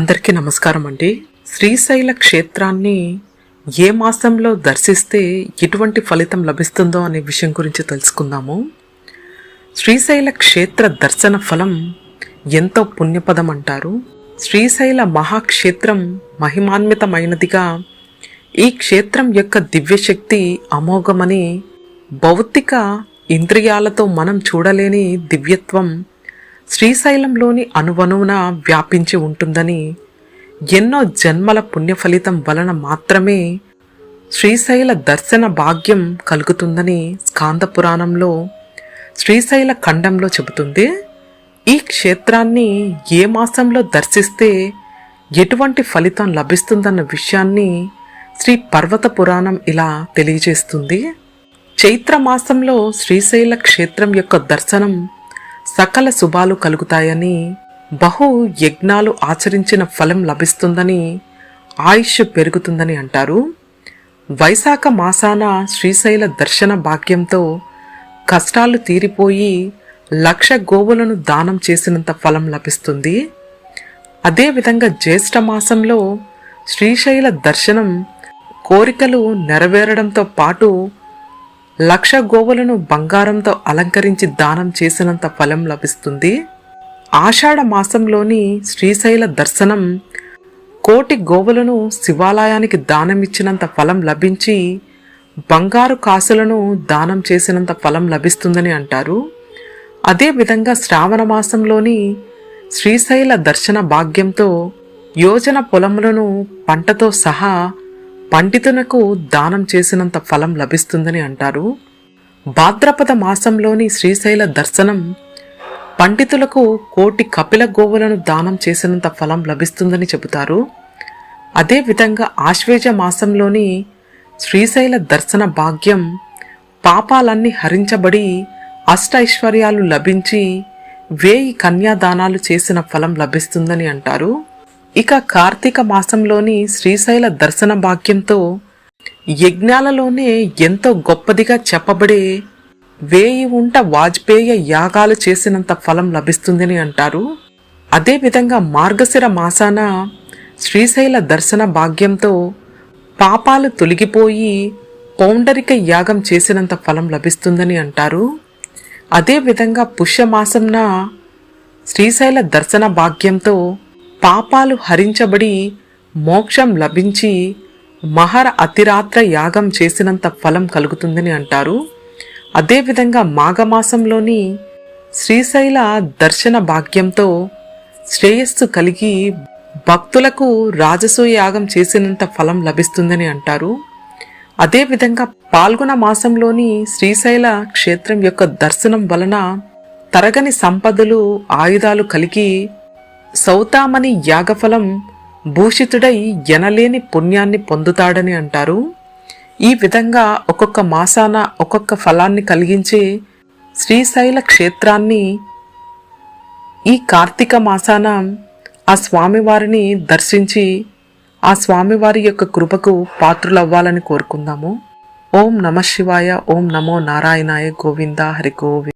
అందరికీ నమస్కారం అండి. శ్రీశైల క్షేత్రాన్ని ఏ మాసంలో దర్శిస్తే ఎటువంటి ఫలితం లభిస్తుందో అనే విషయం గురించి తెలుసుకుందాము. శ్రీశైల క్షేత్ర దర్శన ఫలం ఎంతో పుణ్యపదం అంటారు. శ్రీశైల మహాక్షేత్రం మహిమాన్వితమైనదిగా ఈ క్షేత్రం యొక్క దివ్యశక్తి అమోఘమని భౌతిక ఇంద్రియాలతో మనం చూడలేని దివ్యత్వం శ్రీశైలంలోని అనువనువున వ్యాపించి ఉంటుందని ఎన్నో జన్మల పుణ్య ఫలితం వలన మాత్రమే శ్రీశైల దర్శన భాగ్యం కలుగుతుందని స్కాంద పురాణంలో శ్రీశైల ఖండంలో చెబుతుంది. ఈ క్షేత్రాన్ని ఏ మాసంలో దర్శిస్తే ఎటువంటి ఫలితం లభిస్తుందన్న విషయాన్ని శ్రీ పర్వత పురాణం ఇలా తెలియజేస్తుంది. చైత్ర మాసంలో శ్రీశైల క్షేత్రం యొక్క దర్శనం సకల శుభాలు కలుగుతాయని బహు యజ్ఞాలు ఆచరించిన ఫలం లభిస్తుందని ఆయుష్ పెరుగుతుందని అంటారు. వైశాఖ మాసాన శ్రీశైల దర్శన భాగ్యంతో కష్టాలు తీరిపోయి లక్ష గోవులను దానం చేసినంత ఫలం లభిస్తుంది. అదేవిధంగా జ్యేష్ఠ మాసంలో శ్రీశైల దర్శనం కోరికలు నెరవేరడంతో పాటు లక్ష గోవులను బంగారంతో అలంకరించి దానం చేసినంత ఫలం లభిస్తుంది. ఆషాఢ మాసంలోని శ్రీశైల దర్శనం కోటి గోవులను శివాలయానికి దానమిచ్చినంత ఫలం లభించి బంగారు కాసులను దానం చేసినంత ఫలం లభిస్తుందని అంటారు. అదేవిధంగా శ్రావణ మాసంలోని శ్రీశైల దర్శన భాగ్యంతో యోజన పొలములను పంటతో సహా పండితునకు దానం చేసినంత ఫలం లభిస్తుందని అంటారు. భాద్రపద మాసంలోని శ్రీశైల దర్శనం పండితులకు కోటి కపిల గోవులను దానం చేసినంత ఫలం లభిస్తుందని చెబుతారు. అదేవిధంగా ఆశ్వేజ మాసంలోని శ్రీశైల దర్శన భాగ్యం పాపాలన్నీ హరించబడి అష్టైశ్వర్యాలు లభించి వేయి కన్యాదానాలు చేసిన ఫలం లభిస్తుందని అంటారు. ఇక కార్తీక మాసంలోని శ్రీశైల దర్శన భాగ్యంతో యజ్ఞాలలోనే ఎంతో గొప్పదిగా చెప్పబడే వేయి ఉంట వాజ్పేయ యాగాలు చేసినంత ఫలం లభిస్తుందని అంటారు. అదేవిధంగా మార్గశిర మాసాన శ్రీశైల దర్శన భాగ్యంతో పాపాలు తొలగిపోయి పౌండరిక యాగం చేసినంత ఫలం లభిస్తుందని అంటారు. అదేవిధంగా పుష్యమాసంన శ్రీశైల దర్శన భాగ్యంతో పాపాలు హరించబడి మోక్షం లభించి మహర అతిరాత్ర యాగం చేసినంత ఫలం కలుగుతుందని అంటారు. అదేవిధంగా మాఘమాసంలోని శ్రీశైల దర్శన భాగ్యంతో శ్రేయస్సు కలిగి భక్తులకు రాజసూయ యాగం చేసినంత ఫలం లభిస్తుందని అంటారు. అదేవిధంగా పాల్గొన మాసంలోని శ్రీశైల క్షేత్రం యొక్క దర్శనం వలన తరగని సంపదలు ఆయుధాలు కలిగి సౌతామని యాగఫలం భూషితుడై ఎనలేని పుణ్యాన్ని పొందుతాడని అంటారు. ఈ విధంగా ఒక్కొక్క మాసాన ఒక్కొక్క ఫలాన్ని కలిగించే శ్రీశైల క్షేత్రాన్ని ఈ కార్తీక మాసాన ఆ స్వామివారిని దర్శించి ఆ స్వామివారి యొక్క కృపకు పాత్రులవ్వాలని కోరుకుందాము. ఓం నమ శివాయ ఓం నమో నారాయణాయ గోవింద హరి గోవింద.